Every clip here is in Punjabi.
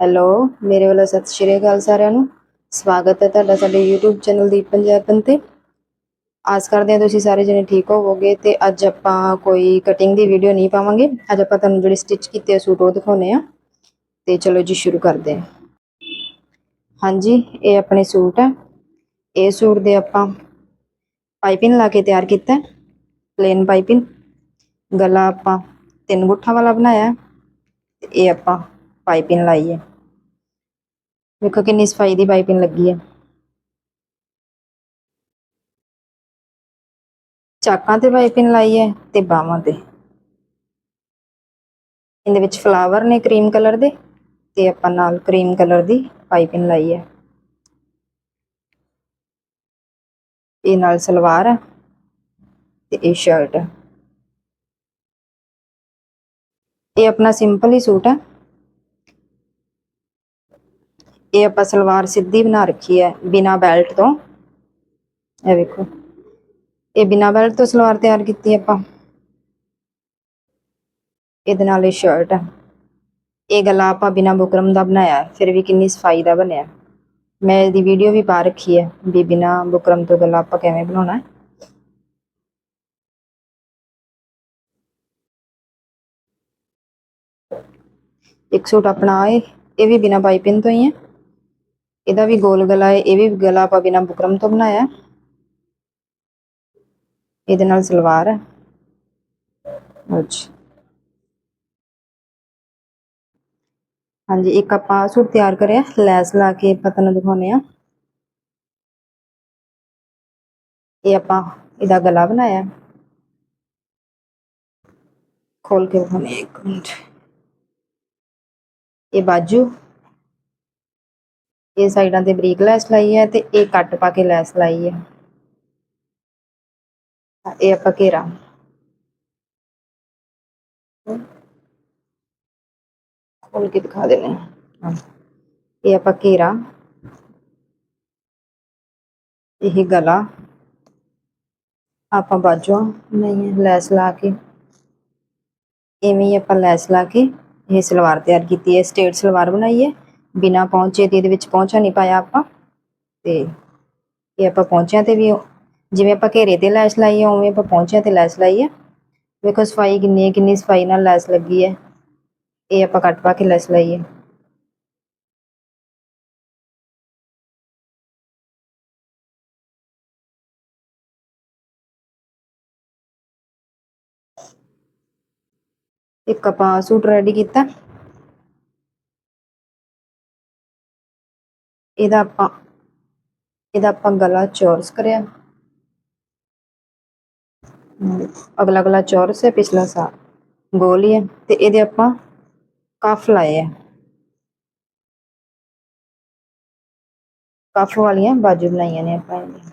ਹੈਲੋ, ਮੇਰੇ ਵੱਲੋਂ ਸਤਿ ਸ਼੍ਰੀ ਅਕਾਲ ਸਾਰਿਆਂ ਨੂੰ। ਸਵਾਗਤ ਹੈ ਤੁਹਾਡਾ ਸਾਡੇ YouTube ਚੈਨਲ ਦੀਪ ਪੰਜਾਬਨ ਤੇ। ਆਸ ਕਰਦੇ ਹਾਂ ਤੁਸੀਂ ਸਾਰੇ ਜਣੇ ਠੀਕ ਹੋਵੋਗੇ ਤੇ ਅੱਜ ਆਪਾਂ ਕੋਈ ਕਟਿੰਗ ਦੀ ਵੀਡੀਓ ਨਹੀਂ ਪਾਵਾਂਗੇ। ਅੱਜ ਆਪਾਂ ਤੁਹਾਨੂੰ ਜਿਹੜੇ ਸਟਿਚ ਕੀਤੇ ਆ ਸੂਟ ਉਹ ਦਿਖਾਉਣੇ ਆ ਤੇ ਚਲੋ ਜੀ, ਸ਼ੁਰੂ ਕਰਦੇ ਹਾਂ। ਹਾਂਜੀ, ਇਹ ਆਪਣੇ ਸੂਟ ਹੈ। ਇਹ ਸੂਟ ਦੇ ਆਪਾਂ ਪਾਈਪਿੰਗ ਲਾ ਕੇ ਤਿਆਰ ਕੀਤਾ ਪਲੇਨ ਪਾਈਪਿੰਗ ਗਲਾ ਆਪਾਂ ਤਿੰਨ ਗੁੱਠਾਂ ਵਾਲਾ ਬਣਾਇਆ ਤੇ ਇਹ ਆਪਾਂ ਪਾਈਪਿੰਗ ਲਾਈ ਹੈ। ਵੇਖੋ ਕਿੰਨੀ ਸਫ਼ਾਈ ਦੀ ਪਾਈਪਿੰਗ ਲੱਗੀ ਹੈ। ਚਾਕਾਂ ਤੇ ਪਾਈਪਿੰਗ ਲਾਈ ਹੈ ਤੇ ਬਾਹਾਂ ਤੇ। ਇਹਦੇ ਵਿੱਚ ਫਲਾਵਰ ਨੇ ਕਰੀਮ ਕਲਰ ਦੇ ਤੇ ਆਪਾਂ ਨਾਲ ਕਰੀਮ ਕਲਰ ਦੀ ਪਾਈਪਿੰਗ ਲਾਈ ਹੈ। ਇਹ ਨਾਲ ਸਲਵਾਰ ਹੈ ਤੇ ਇਹ ਸ਼ਰਟ ਹੈ। ਇਹ ਆਪਣਾ ਸਿੰਪਲ ਹੀ ਸੂਟ ਹੈ। ਇਹ ਆਪਾਂ ਸਲਵਾਰ ਸਿੱਧੀ ਬਣਾ ਰੱਖੀ ਹੈ ਬਿਨਾ ਬੈਲਟ ਤੋਂ। ਇਹ ਵੇਖੋ। ਇਹ ਬਿਨਾ ਬੈਲਟ ਤੋਂ ਸਲਵਾਰ ਤਿਆਰ ਕੀਤੀ ਹੈ ਆਪਾਂ। ਇਹਦੇ ਨਾਲ ਇਹ ਸ਼ਰਟ ਹੈ। ਇਹ ਗਲਾ ਆਪਾਂ ਬਿਨਾ ਬੁਕਰਮ ਦਾ ਬਣਾਇਆ ਹੈ, ਫਿਰ ਵੀ ਕਿੰਨੀ ਸਫ਼ਾਈ ਦਾ ਬਣਿਆ ਮੈਂ ਇਹਦੀ ਵੀਡੀਓ ਵੀ ਪਾ ਰੱਖੀ ਹੈ ਵੀ ਬਿਨਾ ਬੁਕਰਮ ਤੋਂ ਗਲਾ ਆਪਾਂ ਕਿਵੇਂ ਬਣਾਉਣਾ ਹੈ। ਇੱਕ ਸੂਟ ਆਪਣਾ ਹੈ ਇਹ ਵੀ ਬਿਨਾ ਪਾਈਪਿੰਗ ਤੋਂ ਹੀ ਹੈ। ਇਹਦਾ ਵੀ ਗੋਲ ਗਲਾ ਹੈ, ਇਹ ਵੀ ਗਲਾ ਆਪਾਂ ਬਿਨਾ ਬੁਕਰਮ ਤੋਂ ਬਣਾਇਆ ਇਹਦੇ ਨਾਲ ਸਲਵਾਰ ਹੈ। ਅੱਛਾ। ਹਾਂਜੀ, ਇੱਕ ਆਪਾਂ ਸੂਟ ਤਿਆਰ ਕਰਿਆ, ਲੈਸ ਲਾ ਕੇ ਆਪਾਂ ਤੁਹਾਨੂੰ ਦਿਖਾਉਨੇ ਆ ਇਹ ਆਪਾਂ ਇਹਦਾ ਗਲਾ ਬਣਾਇਆ ਖੋਲ ਕੇ ਦਿਖਾਉਨੇ ਆ ਇੱਕ ਮਿੰਟ। ਇਹ ਬਾਜੂ। ਇਹ ਸਾਈਡਾਂ ਤੇ ਬਰੀਕ ਲੈਸ ਲਾਈ ਹੈ ਤੇ ਇਹ ਕੱਟ ਪਾ ਕੇ ਲੈਸ ਲਾਈ ਹੈ। ਇਹ ਆਪਾਂ ਘੇਰਾ। ਖੋਲ ਕੇ ਦਿਖਾ ਦੇਣੇ ਹਾਂ। ਇਹ ਆਪਾਂ ਘੇਰਾ। ਇਹ ਗਲਾ। ਆਪਾਂ ਬਾਜੂਆਂ ਨਹੀਂ ਲੈਸ ਲਾ ਕੇ। ਇਵੇਂ ਹੀ ਆਪਾਂ ਲੈਸ ਲਾ ਕੇ ਇਹ ਸਲਵਾਰ ਤਿਆਰ ਕੀਤੀ ਹੈ। ਸਟੇਟ ਸਲਵਾਰ ਬਣਾਈ ਹੈ। ਬਿਨਾ ਪਹੁੰਚੇ ਤੇ ਇਹਦੇ ਵਿੱਚ ਪਹੁੰਚਾ ਨਹੀਂ ਪਾਇਆ ਆਪਾਂ। ਤੇ ਇਹ ਆਪਾਂ ਪਹੁੰਚਿਆ ਤੇ ਵੀ ਜਿਵੇਂ ਆਪਾਂ ਘੇਰੇ ਤੇ ਲੈਸ ਲਾਈ ਹੈ ਉਵੇਂ ਆਪਾਂ ਪਹੁੰਚਿਆ ਤੇ ਲੈਸ ਲਾਈ ਹੈ ਵੇਖੋ ਸਫ਼ਾਈ ਕਿੰਨੀ ਹੈ, ਕਿੰਨੀ ਸਫ਼ਾਈ ਨਾਲ ਲੈਸ ਲੱਗੀ ਹੈ। ਇਹ ਆਪਾਂ ਕੱਟ ਪਾ ਕੇ ਲੈਸ ਲਾਈ ਹੈ। ਇੱਕ ਆਪਾਂ ਸੂਟ ਰੈਡੀ ਕੀਤਾ। ਇਹਦਾ ਆਪਾਂ ਇਹਦਾ ਆਪਾਂ ਗਲਾ ਚੌਰਸ ਕਰਿਆ। ਹਮ, ਅਗਲਾ ਗਲਾ ਚੌਰਸ ਹੈ ਪਿਛਲਾ ਸਾ ਗੋਲ ਹੀ ਹੈ ਤੇ ਇਹਦੇ ਆਪਾਂ ਕਫ ਲਾਏ ਆ ਕਫ ਵਾਲੀਆਂ ਬਾਜੂ ਬਣਾਈਆਂ ਨੇ ਆਪਾਂ ਇਹਦੀਆਂ।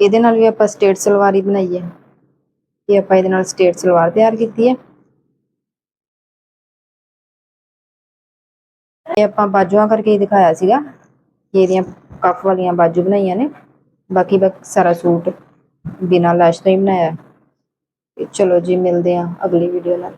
ਇਹਦੇ ਨਾਲ ਵੀ ਆਪਾਂ ਸਟੇਟ ਸਲਵਾਰ ਹੀ ਬਣਾਈ ਹੈ ਇਹ ਆਪਾਂ ਇਹਦੇ ਨਾਲ ਸਟੇਟ ਸਲਵਾਰ ਤਿਆਰ ਕੀਤੀ ਹੈ। ਇਹ ਆਪਾਂ ਬਾਜੂਆਂ ਕਰਕੇ ਹੀ ਦਿਖਾਇਆ ਸੀਗਾ। ਕਿ ਇਹਦੀਆਂ ਕਫ ਵਾਲੀਆਂ ਬਾਜੂ ਬਣਾਈਆਂ ਨੇ। ਬਾਕੀ ਬਸ ਸਾਰਾ ਸੂਟ ਬਿਨਾਂ ਲੈਸ਼ ਤੋਂ ਹੀ ਬਣਾਇਆ। ਤੇ ਚਲੋ ਜੀ, ਮਿਲਦੇ ਹਾਂ ਅਗਲੀ ਵੀਡੀਓ ਨਾਲ।